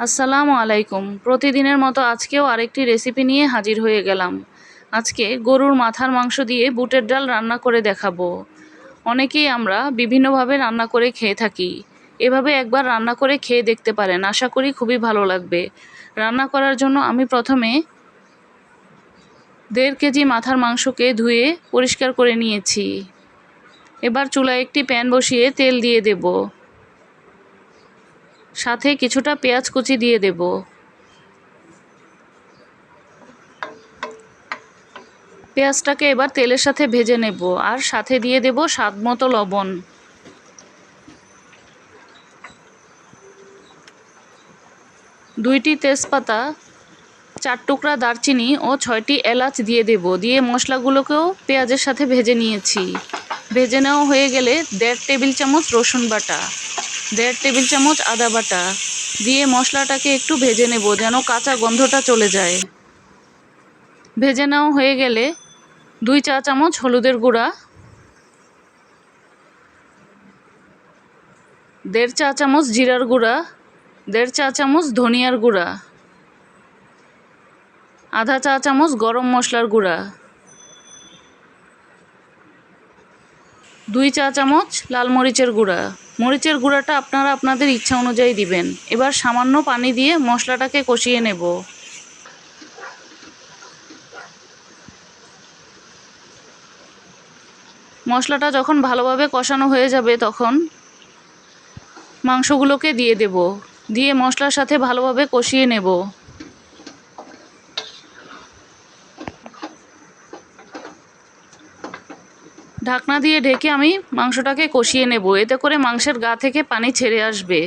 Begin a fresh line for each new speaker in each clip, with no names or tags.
আসসালামু আলাইকুম। প্রতিদিনের মতো আজকেও আরেকটি রেসিপি নিয়ে হাজির হয়ে গেলাম। আজকে গরুর মাথার মাংস দিয়ে বুটের ডাল রান্না করে দেখাবো। অনেকেই আমরা বিভিন্নভাবে রান্না করে খেয়ে থাকি। এভাবে একবার রান্না করে খেয়ে দেখতে পারেন। আশা করি খুবই ভালো লাগবে। রান্না করার জন্য আমি প্রথমে দেড় কেজি মাথার মাংসকে ধুয়ে পরিষ্কার করে নিয়েছি। এবার চুলায় একটি প্যান বসিয়ে তেল দিয়ে দেবো। সাথে কিছুটা পেঁয়াজ কুচি দিয়ে দেব। পেঁয়াজটাকে এবার তেলের সাথে ভেজে নেব আর সাথে দিয়ে দেব স্বাদ মতো লবণ। দুইটি তেজপাতা, চার টুকরা দারচিনি ও ছয়টি এলাচ দিয়ে দেব। দিয়ে মশলাগুলোকেও পেঁয়াজের সাথে ভেজে নিয়েছি। ভেজে নেওয়া হয়ে গেলে দেড় টেবিল চামচ রসুন বাটা। দেড় টেবিল চামচ আদা বাটা দিয়ে মশলাটাকে একটু ভেজে নেব যেন কাঁচা গন্ধটা চলে যায়। ভেজে নেওয়া হয়ে গেলে দুই চা চামচ হলুদের গুঁড়া, দেড় চা চামচ জিরার গুঁড়া, দেড় চা চামচ ধনিয়ার গুঁড়া, আধা চা চামচ গরম মশলার গুঁড়া, দুই চা চামচ লাল মরিচের গুঁড়া। মরিচের গুঁড়াটা আপনারা আপনাদের ইচ্ছা অনুযায়ী দিবেন। এবার সামান্য পানি দিয়ে মশলাটাকে কষিয়ে নেব। মশলাটা যখন ভালোভাবে কষানো হয়ে যাবে তখন মাংসগুলোকে দিয়ে দেব। দিয়ে মশলার সাথে ভালোভাবে কষিয়ে নেব। ঢাকনা দিয়ে ঢেকে আমি মাংসটাকে কষিয়ে নেব। এতে করে মাংসের গা থেকে পানি ছেড়ে আসবে।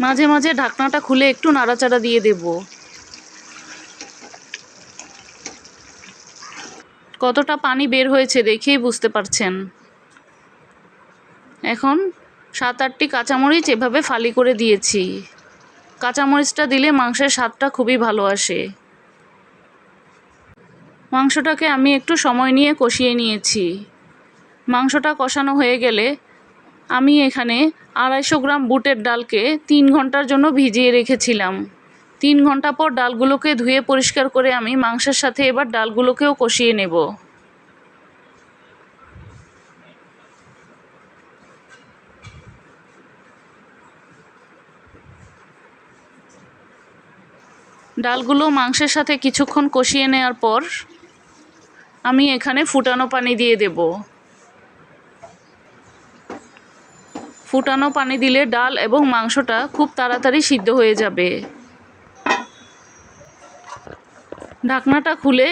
মাঝে মাঝে ঢাকনাটা খুলে একটু নাড়াচাড়া দিয়ে দেব। কতটা পানি বের হয়েছে দেখেই বুঝতে পারছেন। এখন সাত আটটি কাঁচামরিচ এভাবে ফালি করে দিয়েছি। কাঁচামরিচটা দিলে মাংসের স্বাদটা খুবই ভালো আসে। মাংসটাকে আমি একটু সময় নিয়ে কষিয়ে নিয়েছি। মাংসটা কষানো হয়ে গেলে আমি এখানে আড়াইশো গ্রাম বুটের ডালকে তিন ঘণ্টার জন্য ভিজিয়ে রেখেছিলাম। তিন ঘণ্টা পর ডালগুলোকে ধুয়ে পরিষ্কার করে আমি মাংসের সাথে এবার ডালগুলোকেও কষিয়ে নেব। ডালগুলো মাংসের সাথে কিছুক্ষণ কষিয়ে নেওয়ার পর আমি এখানে ফুটানো পানি দিয়ে দেব। ফুটানো পানি দিলে ডাল এবং মাংসটা খুব তাড়াতাড়ি সিদ্ধ হয়ে যাবে। ঢাকনাটা খুলে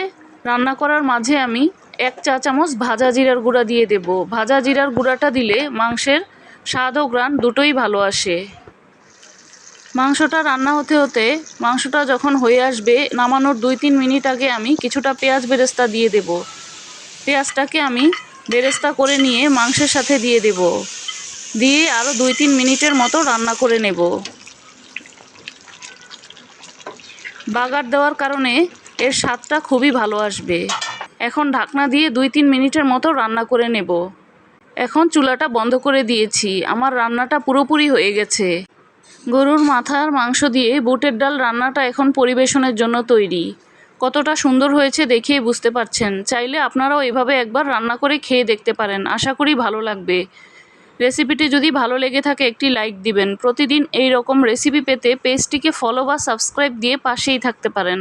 রান্না করার মাঝে আমি এক চা চামচ ভাজা জিরার গুঁড়া দিয়ে দেব। ভাজা জিরার গুঁড়াটা দিলে মাংসের স্বাদ ও গ্রান দুটোই ভালো আসে। মাংসটা রান্না হতে হতে মাংসটা যখন হয়ে আসবে, নামানোর দুই তিন মিনিট আগে আমি কিছুটা পেঁয়াজ বেরেস্তা দিয়ে দেব। পেঁয়াজটাকে আমি বেরেস্তা করে নিয়ে মাংসের সাথে দিয়ে দেব। দিয়ে আরও দুই তিন মিনিটের মতো রান্না করে নেব। বাগার দেওয়ার কারণে এর স্বাদটা খুবই ভালো আসবে। এখন ঢাকনা দিয়ে দুই তিন মিনিটের মতো রান্না করে নেব। এখন চুলাটা বন্ধ করে দিয়েছি। আমার রান্নাটা পুরোপুরি হয়ে গেছে। গরুর মাথার মাংস দিয়ে বুটের ডাল রান্নাটা এখন পরিবেশনের জন্য তৈরি। কতটা সুন্দর হয়েছে দেখিয়ে বুঝতে পারছেন। চাইলে আপনারাও এভাবে একবার রান্না করে খেয়ে দেখতে পারেন। আশা করি ভালো লাগবে। রেসিপিটি যদি ভালো লেগে থাকে একটি লাইক দিবেন। প্রতিদিন এই রকম রেসিপি পেতে পেজটিকে ফলো বা সাবস্ক্রাইব দিয়ে পাশেই থাকতে পারেন।